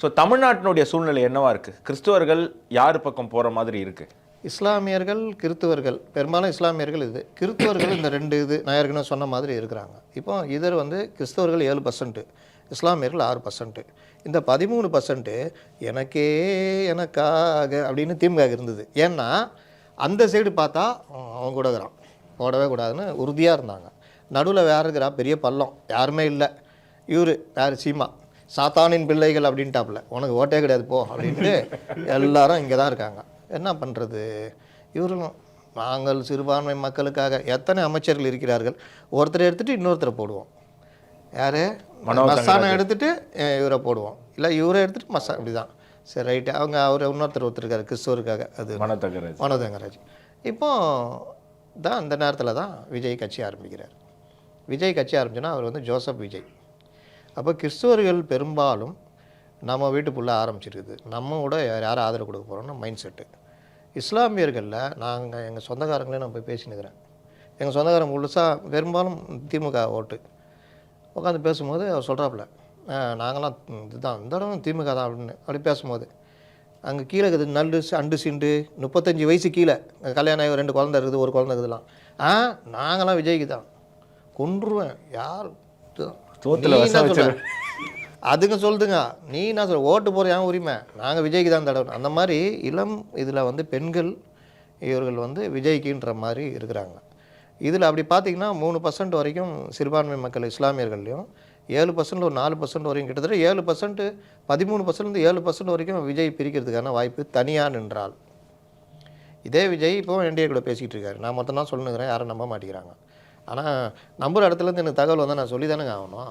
So தமிழ்நாட்டினுடைய சூழ்நிலை என்னவா இருக்குது கிறிஸ்துவர்கள் யார் பக்கம் போகிற மாதிரி இருக்குது இஸ்லாமியர்கள் கிறித்துவர்கள் பெரும்பாலும் இஸ்லாமியர்கள் இது. கிறித்துவர்கள் இந்த ரெண்டு இது நான் ஏற்கனவே சொன்ன மாதிரி இருக்கிறாங்க. இப்போ இதர் வந்து கிறிஸ்தவர்கள் ஏழு பர்சன்ட்டு இஸ்லாமியர்கள் ஆறு பர்சன்ட்டு இந்த பதிமூணு பர்சன்ட்டு எனக்கே எனக்காக அப்படின்னு திமுக இருந்தது. ஏன்னா அந்த சைடு பார்த்தா அவங்க அவன் கூட இருக்கிறான். போடவே கூடாதுன்னு உறுதியாக இருந்தாங்க. நடுவில் வேறு இருக்கிறா பெரிய பள்ளம். யாருமே இல்லை. இவர் யார்? சீமா. சாத்தானின் பிள்ளைகள் அப்படின்ட்டாப்புல. உனக்கு ஓட்டே கிடையாது போ அப்படின்ட்டு எல்லாரும் இங்கே தான் இருக்காங்க. என்ன பண்ணுறது இவர்களும் நாங்கள் சிறுபான்மை மக்களுக்காக எத்தனை அமைச்சர்கள் இருக்கிறார்கள்? ஒருத்தரை எடுத்துட்டு இன்னொருத்தரை போடுவோம். யார்? மசானை எடுத்துட்டு அஹ், இவரை போடுவோம். இல்லை இவரை எடுத்துட்டு மசா இப்படி தான் சரி ரைட்டு அவங்க அவர் இன்னொருத்தர் ஒருத்தர் இருக்காரு கிறிஸ்துவருக்காக. அது மனத்தகராஜ் மனோதங்கராஜ் இப்போ தான் அந்த நேரத்தில் தான் விஜய் கட்சி ஆரம்பிக்கிறார். விஜய் கட்சி ஆரம்பிச்சுன்னா அவர் வந்து ஜோசப் விஜய். அப்போ கிறிஸ்துவர்கள் பெரும்பாலும் நம்ம வீட்டுக்குள்ளே ஆரம்பிச்சிருக்குது. நம்ம கூட யார் யார் ஆதரவு கொடுக்க போகிறோம்னா மைண்ட் செட்டு இஸ்லாமியர்களில் நாங்கள் எங்கள் சொந்தக்காரங்களே நான் போய் பேசினுக்கிறேன் எங்கள் சொந்தக்காரங்க முழுசாக பெரும்பாலும் திமுக ஓட்டு. உட்காந்து பேசும்போது அவர் சொல்கிறாப்புல நாங்களாம் இதுதான் இந்த தடவை திமுக தான் அப்படின்னு அப்படி பேசும்போது அங்கே கீழே இருக்குது நல்லு அண்டு சிண்டு முப்பத்தஞ்சு வயசு கீழே. கல்யாணம் ஆகி ரெண்டு குழந்தை இருக்குது ஒரு குழந்தை இருக்குதுலாம். ஆ நாங்களாம் விஜய்க்கு தான். கொன்றுவேன். யார்? இது- சோத்துல விஷம்? வச்சிரு. அதுங்க சொல்லுதுங்க. நீ என்ன சொல்ற ஓட்டு போகிற ஏன் உரிமை. நாங்கள் விஜய்க்கு தான் தடவை அந்த மாதிரி இளம் இதில் வந்து பெண்கள் இவர்கள் வந்து விஜய்க்குன்ற மாதிரி இருக்கிறாங்க. இதில் அப்படி பார்த்தீங்கன்னா மூணு பர்சன்ட் வரைக்கும் சிறுபான்மை மக்கள் இஸ்லாமியர்கள்லையும் ஏழு பர்சன்ட் ஒரு நாலு பர்சன்ட் வரைக்கும் கிட்டத்தட்ட ஏழு பர்சன்ட் பதிமூணு பர்சன்ட் ஏழு பர்சன்ட் வரைக்கும் விஜய் பிரிக்கிறதுக்கான வாய்ப்பு தனியாக நின்றால். இதே விஜய் இப்போ என்டிஏ கூட பேசிக்கிட்டு இருக்காரு. நான் மொத்தம் தான் சொல்லுங்கிறேன் யாரும் நம்ப மாட்டேங்கிறாங்க. ஆனால் நம்புகிற இடத்துலேருந்து எனக்கு தகவல் வந்தால் நான் சொல்லி தானேங்க ஆகணும்.